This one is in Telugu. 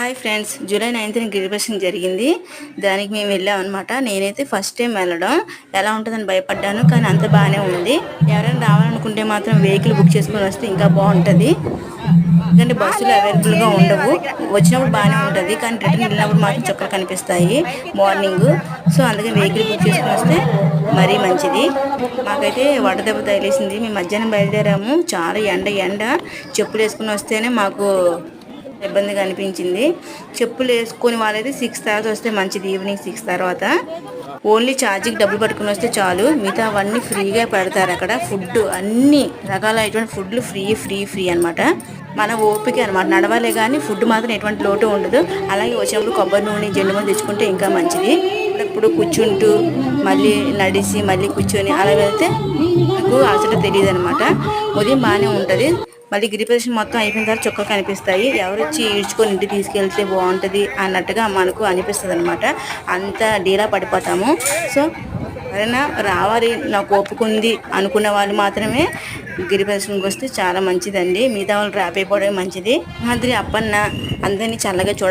హాయ్ ఫ్రెండ్స్ జూలై నైన్త్ని గిరిప్రదర్శన జరిగింది. దానికి మేము వెళ్ళాం అనమాట నేనైతే ఫస్ట్ టైం వెళ్ళడం. ఎలా ఉంటుందని భయపడ్డాను కానీ అంత బాగానే ఉంది. ఎవరైనా రావాలనుకుంటే మాత్రం వెహికల్ బుక్ చేసుకొని వస్తే ఇంకా బాగుంటుంది. ఎందుకంటే బస్సులు అవైలబుల్గా ఉండవు. వచ్చినప్పుడు బాగానే ఉంటుంది కానీ రిటర్న్ వెళ్ళినప్పుడు మాత్రం చొక్కలు కనిపిస్తాయి. మార్నింగ్ సో అందుకని వెహికల్ బుక్ చేసుకుని వస్తే మరీ మంచిది. మాకైతే వడదెబ్బ తగిలేసింది. మేము మధ్యాహ్నం బయలుదేరాము. చాలా ఎండ ఎండ. చెప్పులు వేసుకుని వస్తేనే మాకు ఇబ్బందిగా అనిపించింది. చెప్పులు వేసుకొని వాళ్ళైతే సిక్స్ తర్వాత వస్తే మంచిది ఈవినింగ్ సిక్స్ తర్వాత. ఓన్లీ ఛార్జింగ్ డబ్బులు పట్టుకుని వస్తే చాలు. మిగతా అవన్నీ ఫ్రీగా పెడతారు అక్కడ. ఫుడ్ అన్ని రకాలైనటువంటి ఫుడ్లు ఫ్రీ ఫ్రీ ఫ్రీ అనమాట మన ఓపిక అనమాట నడవాలే కానీ ఫుడ్ మాత్రం ఎటువంటి లోటు ఉండదు. అలాగే వచ్చేప్పుడు కొబ్బరి నూనె జెండు మంది తెచ్చుకుంటే ఇంకా మంచిది. అప్పుడప్పుడు కూర్చుంటూ మళ్ళీ నడిచి మళ్ళీ కూర్చొని అలా వెళ్తే నాకు అలసట తెలియదు అనమాట ఉదయం బాగానే ఉంటుంది. మళ్ళీ గిరి ప్రదర్శన మొత్తం అయిపోయిన తర్వాత చొక్కా కనిపిస్తాయి. ఎవరు వచ్చి ఈడ్చుకొని ఇంటికి తీసుకెళ్తే బాగుంటుంది అన్నట్టుగా మనకు అనిపిస్తుంది అనమాట అంత డీలా పడిపోతాము. సో ఎవరైనా రావాలి నాకు ఒప్పుకుంది అనుకున్న వాళ్ళు మాత్రమే గిరి ప్రదర్శనకు వస్తే చాలా మంచిదండి. మిగతా వాళ్ళు ర్యాప్ మంచిది. మాదిరి అప్పన్న అందరినీ చల్లగా చూడ